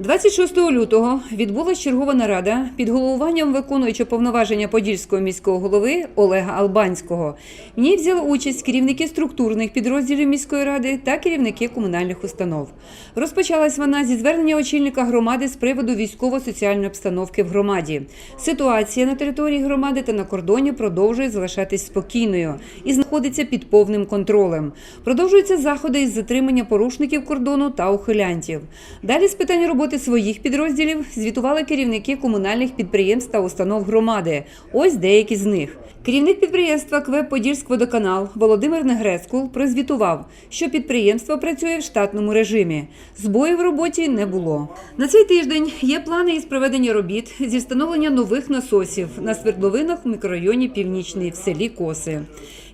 26 лютого відбулася чергова нарада під головуванням виконуючого повноваження Подільського міського голови Олега Албанського. В ній взяли участь керівники структурних підрозділів міської ради та керівники комунальних установ. Розпочалась вона зі звернення очільника громади з приводу військово-соціальної обстановки в громаді. Ситуація на території громади та на кордоні продовжує залишатись спокійною і знаходиться під повним контролем. Продовжуються заходи із затримання порушників кордону та ухилянтів. Далі з питань роботи своїх підрозділів звітували керівники комунальних підприємств та установ громади. Ось деякі з них. Керівник підприємства КВ «Подільськводоканал» Володимир Негрецкул прозвітував, що підприємство працює в штатному режимі. Збоїв в роботі не було. На цей тиждень є плани із проведення робіт зі встановлення нових насосів на свердловинах в мікрорайоні Північний в селі Коси.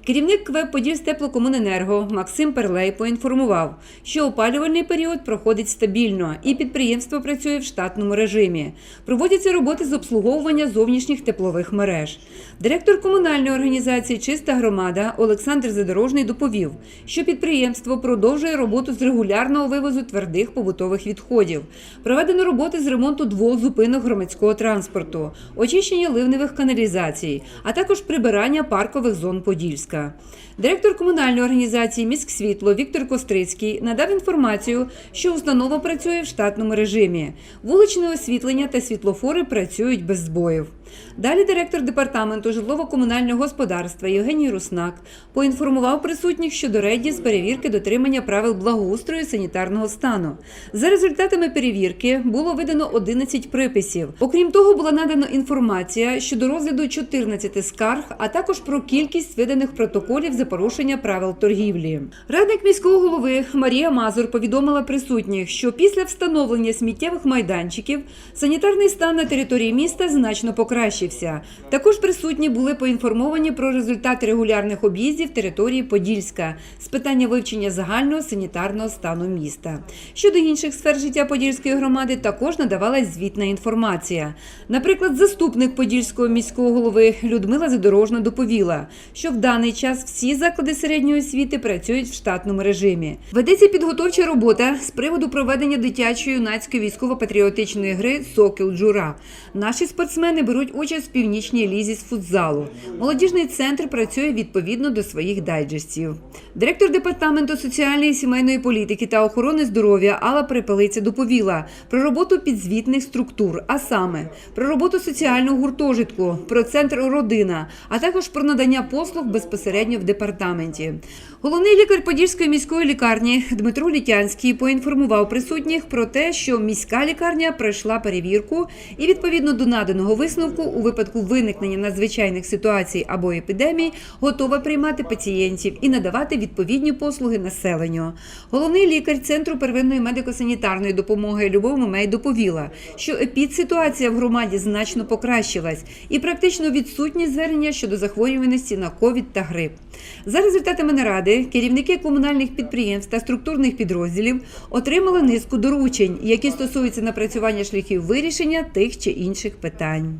Керівник КВ «Подільстеплокомуненерго» Максим Перлей поінформував, що опалювальний період проходить стабільно і підприємство працює в штатному режимі. Проводяться роботи з обслуговування зовнішніх теплових мереж. Директор комунальної організації Чиста громада Олександр Задорожний доповів, що підприємство продовжує роботу з регулярного вивозу твердих побутових відходів. Проведено роботи з ремонту двох зупинок громадського транспорту, очищення ливневих каналізацій, а також прибирання паркових зон Подільська. Директор комунальної організації «Міськсвітло» Віктор Кострицький надав інформацію, що установа працює в штатному режимі. Вуличне освітлення та світлофори працюють без збоїв. Далі директор департаменту житлово-комунального господарства Євгеній Руснак поінформував присутніх щодо рейдів з перевірки дотримання правил благоустрою санітарного стану. За результатами перевірки було видано 11 приписів. Окрім того, була надана інформація щодо розгляду 14 скарг, а також про кількість виданих протоколів за порушення правил торгівлі. Радник міського голови Марія Мазур повідомила присутніх, що після встановлення сміттєвих майданчиків санітарний стан на території міста значно покращився. Також присутні були поінформовані про результати регулярних об'їздів території Подільська з питання вивчення загального санітарного стану міста. Щодо інших сфер життя Подільської громади також надавалась звітна інформація. Наприклад, заступник Подільського міського голови Людмила Задорожна доповіла, що в даний час всі заклади середньої освіти працюють в штатному режимі. Ведеться підготовча робота з приводу проведення дитячої юнацької військово-патріотичної гри Сокіл Джура. Наші спортсмени беруть участь в північній лізі з футзалу. Молодіжний центр працює відповідно до своїх дайджестів. Директор департаменту соціальної і сімейної політики та охорони здоров'я Алла Припелиця доповіла про роботу підзвітних структур, а саме про роботу соціального гуртожитку, про центр родина, а також про надання послуг безпосередньо в департаменті. Головний лікар Подільської міської лікарні Дмитро Літянський поінформував присутніх про те, що міська лікарня пройшла перевірку і відповідно до наданого висновку у випадку виникнення надзвичайних ситуацій або епідемій готова приймати пацієнтів і надавати відповідні послуги населенню. Головний лікар центру первинної медико-санітарної допомоги Любов Мамей доповіла, що епідситуація в громаді значно покращилась і практично відсутні звернення щодо захворюваності на ковід та грип. За результатами наради керівники комунальних підприємств та структурних підрозділів отримали низку доручень, які стосуються напрацювання шляхів вирішення тих чи інших питань.